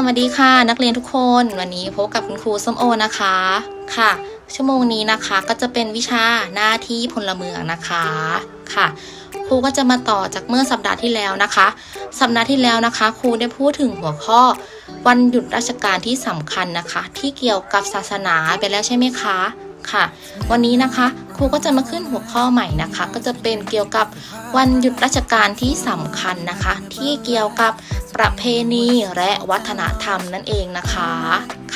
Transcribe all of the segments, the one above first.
สวัสดีค่ะนักเรียนทุกคนวันนี้พบกับคุณครูส้มโอนะคะค่ะ ชั่วโมงนี้นะคะก็จะเป็นวิชาหน้าที่พลเมืองนะคะค่ะ ครูก็จะมาต่อจากเมื่อสัปดาห์ที่แล้วนะคะ สัปดาห์ที่แล้วนะคะ ครูได้พูดถึงหัวข้อ วันหยุดราชการที่สำคัญนะคะ ที่เกี่ยวกับศาสนาไปแล้วใช่ไหมคะ ค่ะ วันนี้นะคะครูก็จะมาขึ้นหัวข้อใหม่นะคะ ก็จะเป็นเกี่ยวกับวันหยุดราชการที่สำคัญนะคะ ที่เกี่ยวกับประเพณีและวัฒนธรรมนั่นเองนะคะ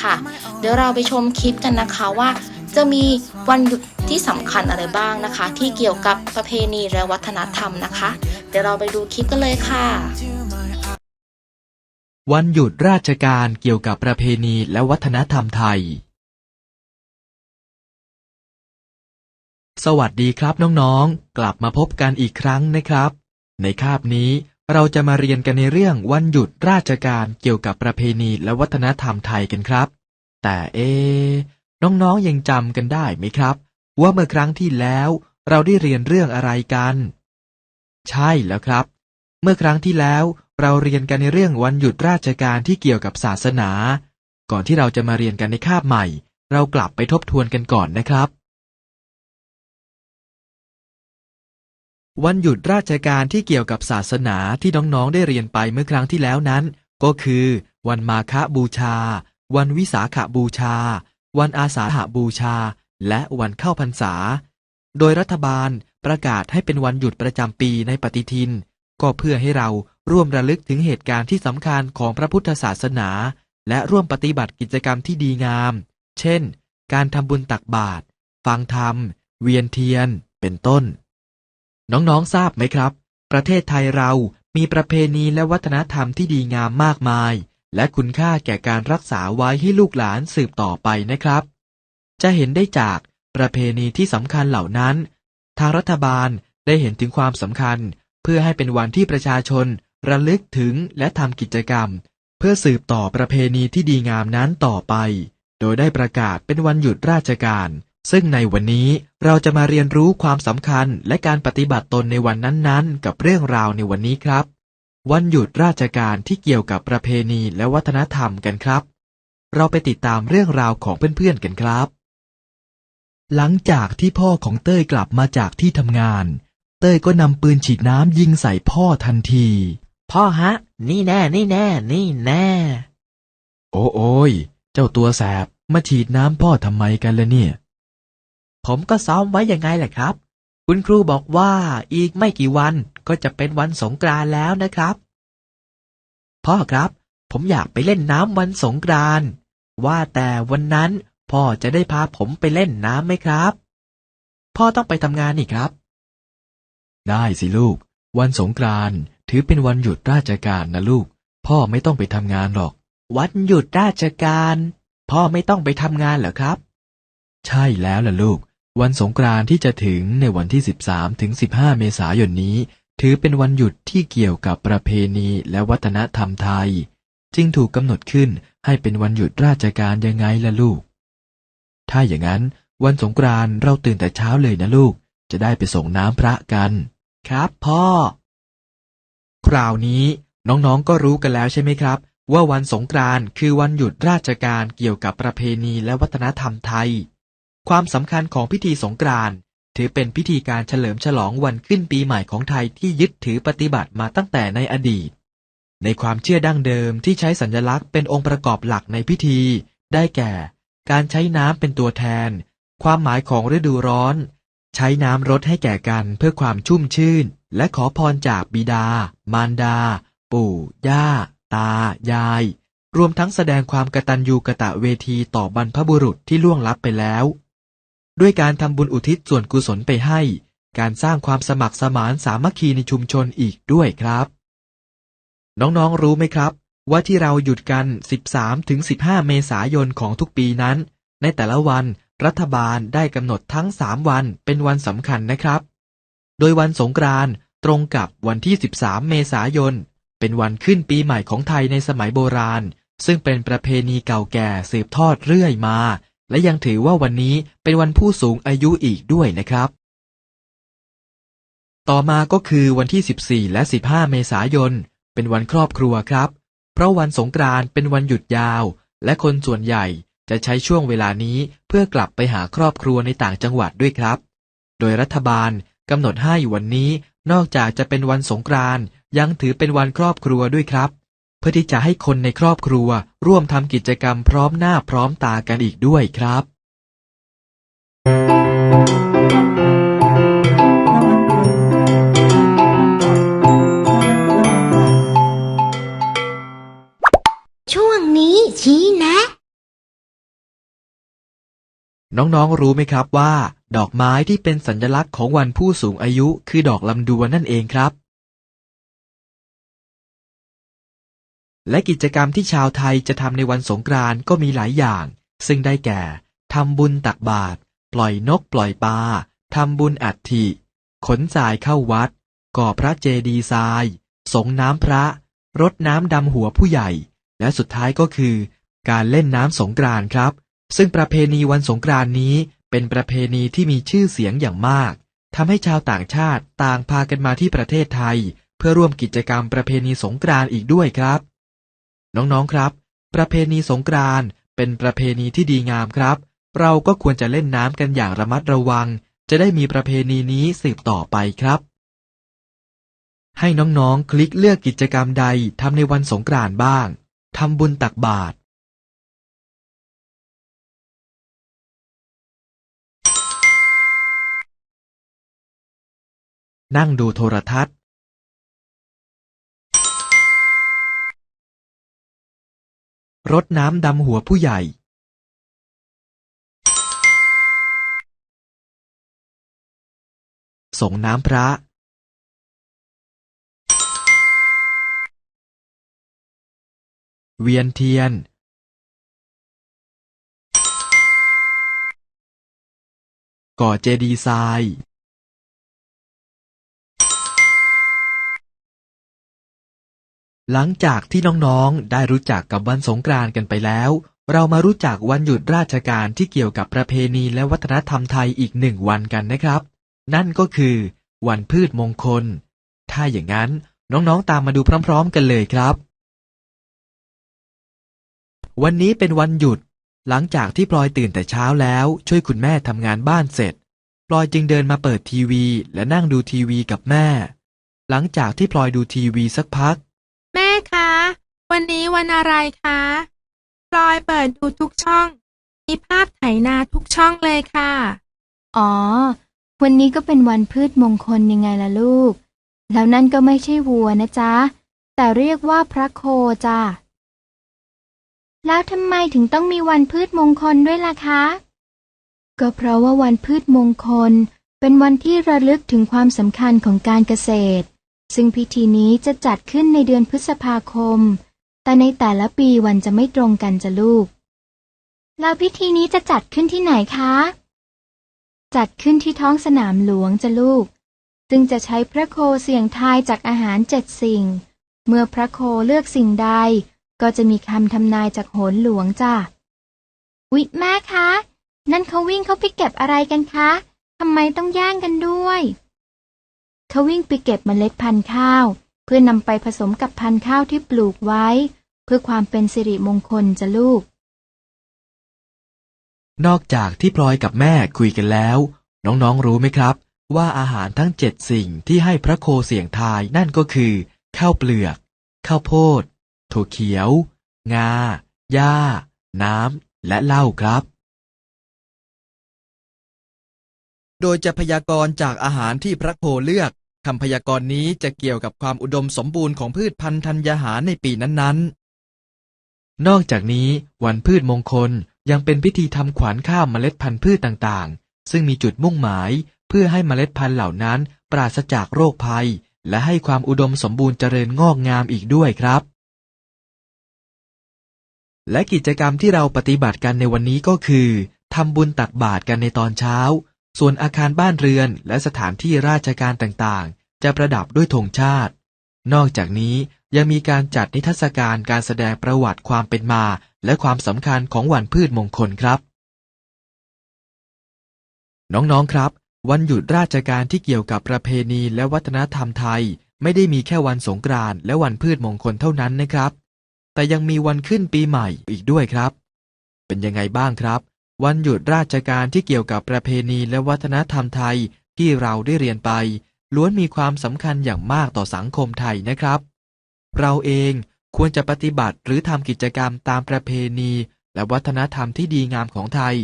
ค่ะ เดี๋ยวเราไปชมคลิปกันนะคะว่า จะมีวันหยุดที่สำคัญอะไรบ้างนะคะ ที่เกี่ยวกับประเพณีและวัฒนธรรมนะคะ เดี๋ยวเราไปดูคลิปกันเลยค่ะวันหยุดราชการเกี่ยวกับประเพณีและวัฒนธรรมไทย สวัสดีครับน้องๆ กลับมาพบกันอีกครั้งนะครับ ในคาบนี้เราจะมาเรียนกันในเรื่องวันหยุดราชการเกี่ยวกับประเพณีและวัฒนธรรมไทยกันครับ แต่เอะน้องๆยังจำกันได้ไหมครับ ว่าเมื่อครั้งที่แล้วเราได้เรียนเรื่องอะไรกัน ใช่แล้วครับ เมื่อครั้งที่แล้วเราเรียนกันในเรื่องวันหยุดราชการที่เกี่ยวกับศาสนา ก่อนที่เราจะมาเรียนกันในคาบใหม่ เรากลับไปทบทวนกันก่อนนะครับ วันหยุดราชการที่เกี่ยวกับศาสนาที่น้องๆได้เรียนไปเมื่อครั้งที่แล้วนั้น ก็คือ วันมาฆบูชา วันวิสาขบูชา วันอาสาหบูชา และวันเข้าพรรษา โดยรัฐบาลประกาศให้เป็นวันหยุดประจำปีในปฏิทิน ก็เพื่อให้เราร่วมระลึกถึงเหตุการณ์ที่สำคัญของพระพุทธศาสนา และร่วมปฏิบัติกิจกรรมที่ดีงาม เช่น การทำบุญตักบาตรฟังธรรม เวียนเทียน เป็นต้น น้องๆทราบไหมครับ ประเทศไทยเรามีประเพณีและวัฒนธรรมที่ดีงามมากมาย และคุณค่าแก่การรักษาไว้ให้ลูกหลานสืบต่อไปนะครับ จะเห็นได้จากประเพณีที่สำคัญเหล่านั้น ทางรัฐบาลได้เห็นถึงความสำคัญ เพื่อให้เป็นวันที่ประชาชน ระลึกถึงและทำกิจกรรม เพื่อสืบต่อประเพณีที่ดีงามนั้นต่อไป โดยได้ประกาศเป็นวันหยุดราชการ ซึ่งในวันนี้เราจะมาเรียนรู้ความสำคัญและการปฏิบัติตนในวันนั้นๆ กับเรื่องราวในวันนี้ครับ วันหยุดราชการที่เกี่ยวกับประเพณีและวัฒนธรรมกันครับ เราไปติดตามเรื่องราวของเพื่อนๆกันครับ หลังจากที่พ่อของเต้ยกลับมาจากที่ทำงาน เต้ยก็นำปืนฉีดน้ำยิงใส่พ่อทันที พ่อฮะ นี่แน่ นี่แน่ นี่แน่ โอ้โอยเจ้าตัวแสบมาฉีดน้ำพ่อทำไมกันล่ะเนี่ย ผมก็ซ้อมไว้ยังไงแหละครับ คุณครูบอกว่าอีกไม่กี่วันก็จะเป็นวันสงกรานต์แล้วนะครับ พ่อครับ ผมอยากไปเล่นน้ำวันสงกรานต์ว่าแต่วันนั้นพ่อจะได้พาผมไปเล่นน้ำไหมครับ พ่อต้องไปทำงานนี่ครับ ได้สิลูก วันสงกรานต์ถือเป็นวันหยุดราชการนะลูก พ่อไม่ต้องไปทำงานหรอก วันหยุดราชการ พ่อไม่ต้องไปทำงานเหรอครับ ใช่แล้วล่ะลูก วันสงกรานต์ที่จะถึงในวันที่ 13 ถึง 15 เมษายนนี้ ถือเป็นวันหยุดที่เกี่ยวกับประเพณีและวัฒนธรรมไทย จึงถูกกำหนดขึ้นให้เป็นวันหยุดราชการยังไงล่ะลูก ถ้าอย่างนั้น วันสงกรานต์เราตื่นแต่เช้าเลยนะลูก จะได้ไปส่งน้ำพระกัน ครับพ่อ คราวนี้น้องๆก็รู้กันแล้วใช่ไหมครับ ว่าวันสงกรานต์คือวันหยุดราชการเกี่ยวกับประเพณีและวัฒนธรรมไทย ความสำคัญของพิธีสงกรานต์ถือเป็นพิธีการเฉลิมฉลองวันขึ้นปีใหม่ของไทยที่ยึดถือปฏิบัติมาตั้งแต่ในอดีต ในความเชื่อดั้งเดิมที่ใช้สัญลักษณ์เป็นองค์ประกอบหลักในพิธี ได้แก่ การใช้น้ำเป็นตัวแทน ความหมายของฤดูร้อน ใช้น้ำรดให้แก่กันเพื่อความชุ่มชื่น และขอพรจากบิดา มารดา ปู่ ย่า ตา ยาย รวมทั้งแสดงความกตัญญูกะตะเวทีต่อบรรพบุรุษที่ล่วงลับไปแล้ว ด้วยการทำบุญอุทิศส่วนกุศลไปให้ การสร้างความสมัครสมานสามัคคีในชุมชนอีกด้วยครับ น้องๆรู้ไหมครับ ว่าที่เราหยุดกัน 13-15 เมษายนของทุกปีนั้น ในแต่ละวันรัฐบาลได้กำหนดทั้ง 3 วันเป็นวันสำคัญนะครับ โดยวันสงกรานต์ตรงกับวันที่ 13 เมษายน เป็นวันขึ้นปีใหม่ของไทยในสมัยโบราณ ซึ่งเป็นประเพณีเก่าแก่สืบทอดเรื่อยมา และยังถือว่าวันนี้เป็นวันผู้สูงอายุอีกด้วยนะครับ ต่อมาก็คือวันที่ 14 และ 15 เมษายน เป็นวันครอบครัวครับ เพราะวันสงกรานต์เป็นวันหยุดยาว และคนส่วนใหญ่จะใช้ช่วงเวลานี้เพื่อกลับไปหาครอบครัวในต่างจังหวัดด้วยครับ โดยรัฐบาลกำหนดให้วันนี้นอกจากจะเป็นวันสงกรานต์ยังถือเป็นวันครอบครัวด้วยครับ พื่อที่จะให้คนในครอบครัว ร่วมทำกิจกรรมพร้อมหน้าพร้อมตากันอีกด้วยครับ ช่วงนี้ชี้แนะ น้องๆรู้ไหมครับว่า ดอกไม้ที่เป็นสัญลักษณ์ของวันผู้สูงอายุคือดอกลำดวนนั่นเองครับ และกิจกรรมที่ชาวไทยจะทำในวันสงกรานต์ก็มีหลายอย่าง ซึ่งได้แก่ทำบุญตักบาตรปล่อยนกปล่อยปลาทำบุญอัฐิ ขนสายเข้าวัด ก่อพระเจดีย์ทราย สงน้ำพระ รดน้ำดำหัวผู้ใหญ่ และสุดท้ายก็คือ การเล่นน้ำสงกรานต์ครับ ซึ่งประเพณีวันสงกรานต์นี้เป็นประเพณีที่มีชื่อเสียงอย่างมากทำให้ชาวต่างชาติต่างพากันมาที่ประเทศไทย เพื่อร่วมกิจกรรมประเพณีสงกรานต์อีกด้วยครับ น้องๆครับ ประเพณีสงกรานต์เป็นประเพณีที่ดีงามครับ เราก็ควรจะเล่นน้ำกันอย่างระมัดระวัง จะได้มีประเพณีนี้สืบต่อไปครับ ให้น้องๆ คลิกเลือกกิจกรรมใดทำในวันสงกรานต์บ้างทำบุญตักบาตรนั่งดูโทรทัศน์ รดน้ำดำหัวผู้ใหญ่ส่งน้ำพระ เวียนเทียน ก่อเจดีย์ทราย หลังจากที่น้องๆ ได้รู้จักกับวันสงกรานต์กันไปแล้ว เรามารู้จักวันหยุดราชการที่เกี่ยวกับประเพณีและวัฒนธรรมไทยอีกหนึ่งวันกันนะครับ นั่นก็คือ วันพืชมงคล ถ้าอย่างนั้นน้องๆ ตามมาดูพร้อมๆ กันเลยครับ วันนี้เป็นวันหยุด หลังจากที่พลอยตื่นแต่เช้าแล้ว ช่วยคุณแม่ทำงานบ้านเสร็จพลอยจึงเดินมาเปิดทีวี และนั่งดูทีวีกับแม่ หลังจากที่พลอยดูทีวีสักพัก วันนี้วันอะไรคะพลอยเปิดดูทุกช่อง มีภาพไถนาทุกช่องเลยค่ะ อ๋อ วันนี้ก็เป็นวันพืชมงคลยังไงล่ะลูก แล้วนั่นก็ไม่ใช่วัวนะจ๊ะ แต่เรียกว่าพระโคจ้ะแล้วทำไมถึงต้องมีวันพืชมงคลด้วยล่ะคะ ก็เพราะว่าวันพืชมงคล เป็นวันที่ระลึกถึงความสำคัญของการเกษตร ซึ่งพิธีนี้จะจัดขึ้นในเดือนพฤษภาคม แต่ในแต่ละปีวันจะไม่ตรงกันจะลูก แล้วพิธีนี้จะจัดขึ้นที่ไหนคะ จัดขึ้นที่ท้องสนามหลวงจะลูก ซึ่งจะใช้พระโคเสี่ยงทายจากอาหารเจ็ดสิ่ง เมื่อพระโคเลือกสิ่งใด ก็จะมีคำทำนายจากโหนหลวงจ้ะวิแม่คะ นั่นเขาวิ่งเขาไปเก็บอะไรกันคะทำไมต้องแย่งกันด้วย เขาวิ่งไปเก็บเมล็ดพันธุ์ข้าว เพื่อนำไปผสมกับพันธุ์ข้าวที่ปลูกไว้ เพื่อความเป็นสิริมงคลจ้ะลูก นอกจากที่พลอยกับแม่คุยกันแล้ว น้องๆรู้ไหมครับ ว่าอาหารทั้งเจ็ดสิ่งที่ให้พระโคเสี่ยงทายนั่นก็คือ ข้าวเปลือก ข้าวโพดถั่วเขียว งาหญ้า น้ำ และเหล้าครับ โดยจะพยากรณ์จากอาหารที่พระโคเลือก คำพยากรณ์นี้จะเกี่ยวกับความอุดมสมบูรณ์ของพืชพันธุ์ธัญญาหารในปีนั้นๆ นอกจากนี้วันพืชมงคลยังเป็นพิธีทำขวัญข้าวเมล็ดพันธุ์พืชต่างๆ ซึ่งมีจุดมุ่งหมาย เพื่อให้เมล็ดพันธุ์เหล่านั้น ปราศจากโรคภัย และให้ความอุดมสมบูรณ์เจริญงอกงามอีกด้วยครับ และกิจกรรมที่เราปฏิบัติกันในวันนี้ก็คือทำบุญตักบาตรกันในตอนเช้า ส่วนอาคารบ้านเรือนและสถานที่ราชการต่างๆ จะประดับด้วยธงชาติ นอกจากนี้ยังมีการจัดนิทรรศการการแสดงประวัติความเป็นมา และความสำคัญของวันพืชมงคลครับ น้องๆครับ วันหยุดราชการที่เกี่ยวกับประเพณีและวัฒนธรรมไทย ไม่ได้มีแค่วันสงกรานต์และวันพืชมงคลเท่านั้นนะครับ แต่ยังมีวันขึ้นปีใหม่อีกด้วยครับ เป็นยังไงบ้างครับ วันหยุดราชการที่เกี่ยวกับประเพณีและวัฒนธรรมไทยที่เราได้เรียนไป ล้วนมีความสำคัญอย่างมากต่อสังคมไทยนะครับ เราเองควรจะปฏิบัติหรือทำกิจกรรมตามประเพณี และวัฒนธรรมที่ดีงามของไทย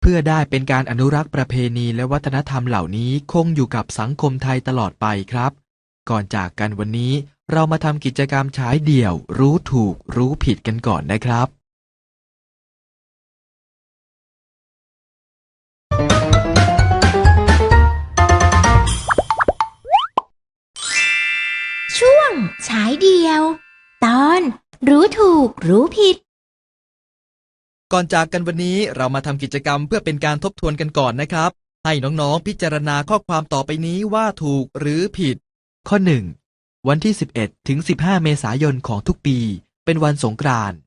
เพื่อได้เป็นการอนุรักษ์ประเพณีและวัฒนธรรมเหล่านี้คงอยู่กับสังคมไทยตลอดไปครับ ก่อนจากกันวันนี้เรามาทำกิจกรรมฉายเดี่ยว รู้ถูก รู้ผิดกันก่อนนะครับายเดียว ตอนรู้ถูกรู้ผิด ก่อนจากกันวันนี้เรามาทำกิจกรรมเพื่อเป็นการทบทวนกันก่อนนะครับ ให้น้องๆพิจารณาข้อความต่อไปนี้ว่าถูกหรือผิด ข้อ 1. วันที่ 11 ถึง 15 เมษายนของทุกปี เป็นวันสงกรานต์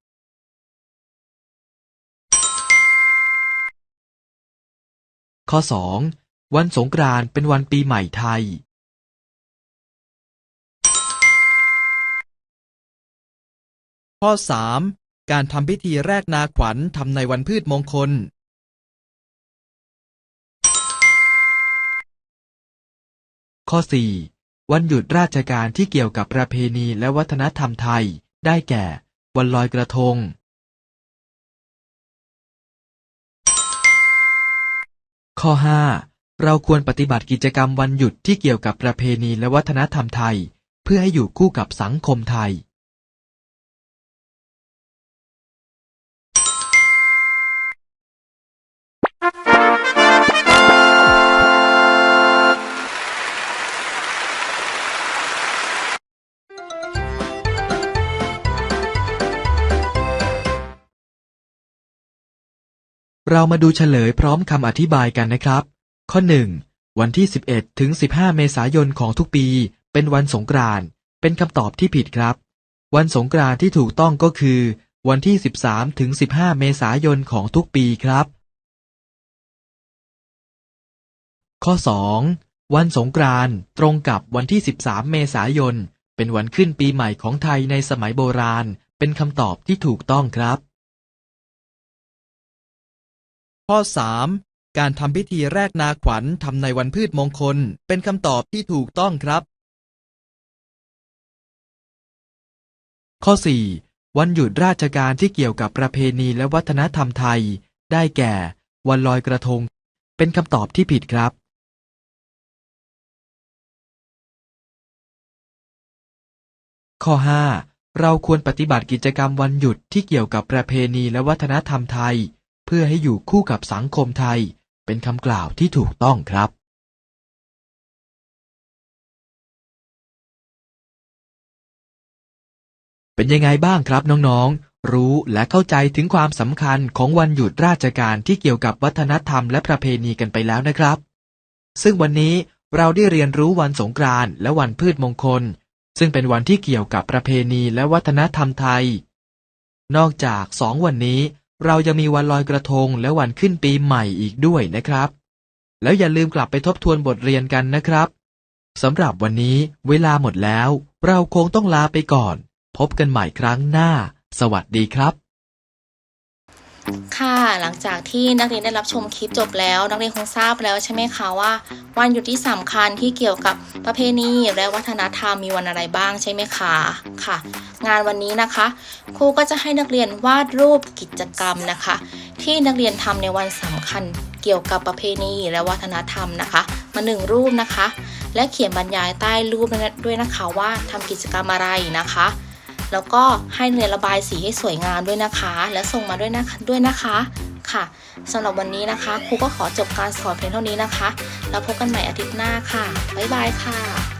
ข้อ 2. วันสงกรานต์เป็นวันปีใหม่ไทย ข้อ 3. การทำพิธีแรกนาขวัญทำในวันพืชมงคลข้อ 4. วันหยุดราชการที่เกี่ยวกับประเพณีและวัฒนธรรมไทย ได้แก่ วันลอยกระทง ข้อ 5. เราควรปฏิบัติกิจกรรมวันหยุดที่เกี่ยวกับประเพณีและวัฒนธรรมไทย เพื่อให้อยู่คู่กับสังคมไทย เรามาดูเฉลยพร้อมคำอธิบายกันนะครับ ข้อ 1. วันที่ 11 ถึง 15 เมษายนของทุกปี เป็นวันสงกรานต์เป็นคำตอบที่ผิดครับ วันสงกรานต์ที่ถูกต้องก็คือ วันที่ 13 ถึง 15 เมษายนของทุกปีครับ ข้อ 2. วันสงกรานต์ตรงกับวันที่ 13 เมษายน เป็นวันขึ้นปีใหม่ของไทยในสมัยโบราณ เป็นคำตอบที่ถูกต้องครับ ข้อ 3. การทำพิธีแรกนาขวัญทำในวันพืชมงคล เป็นคำตอบที่ถูกต้องครับ ข้อ 4. วันหยุดราชการที่เกี่ยวกับประเพณีและวัฒนธรรมไทย ได้แก่ วันลอยกระทง เป็นคำตอบที่ผิดครับ ข้อ 5. เราควรปฏิบัติกิจกรรมวันหยุดที่เกี่ยวกับประเพณีและวัฒนธรรมไทย เพื่อให้อยู่คู่กับสังคมไทย เป็นคำกล่าวที่ถูกต้องครับ เป็นยังไงบ้างครับน้องๆ รู้และเข้าใจถึงความสำคัญของวันหยุดราชการที่เกี่ยวกับวัฒนธรรมและประเพณีกันไปแล้วนะครับ ซึ่งวันนี้เราได้เรียนรู้วันสงกรานต์และวันพืชมงคล ซึ่งเป็นวันที่เกี่ยวกับประเพณีและวัฒนธรรมไทย นอกจากสองวันนี้ เรายังมีวันลอยกระทงและวันขึ้นปีใหม่อีกด้วยนะครับ แล้วอย่าลืมกลับไปทบทวนบทเรียนกันนะครับสำหรับวันนี้เวลาหมดแล้ว เราคงต้องลาไปก่อน พบกันใหม่ครั้งหน้า สวัสดีครับ ค่ะหลังจากที่นักเรียนได้รับชมคลิปจบแล้ว นักเรียนคงทราบแล้วใช่ไหมคะว่า วันหยุดที่สำคัญที่เกี่ยวกับประเพณีและวัฒนธรรมมีวันอะไรบ้างใช่ไหมคะค่ะ งานวันนี้นะคะ ครูก็จะให้นักเรียนวาดรูปกิจกรรมนะคะ ที่นักเรียนทำในวันสำคัญเกี่ยวกับประเพณีและวัฒนธรรมนะคะ มาหนึ่งรูปนะคะ และเขียนบรรยายใต้รูปด้วยนะคะว่าทำกิจกรรมอะไรนะคะ แล้วก็ให้เรียนระบายสีให้สวยงามด้วยนะคะ และส่งมาด้วยนะคะด้วยนะคะค่ะสำหรับวันนี้นะคะครูก็ขอจบการสอนเพียงเท่านี้นะคะ แล้วพบกันใหม่อาทิตย์หน้าค่ะ บ๊ายบายค่ะ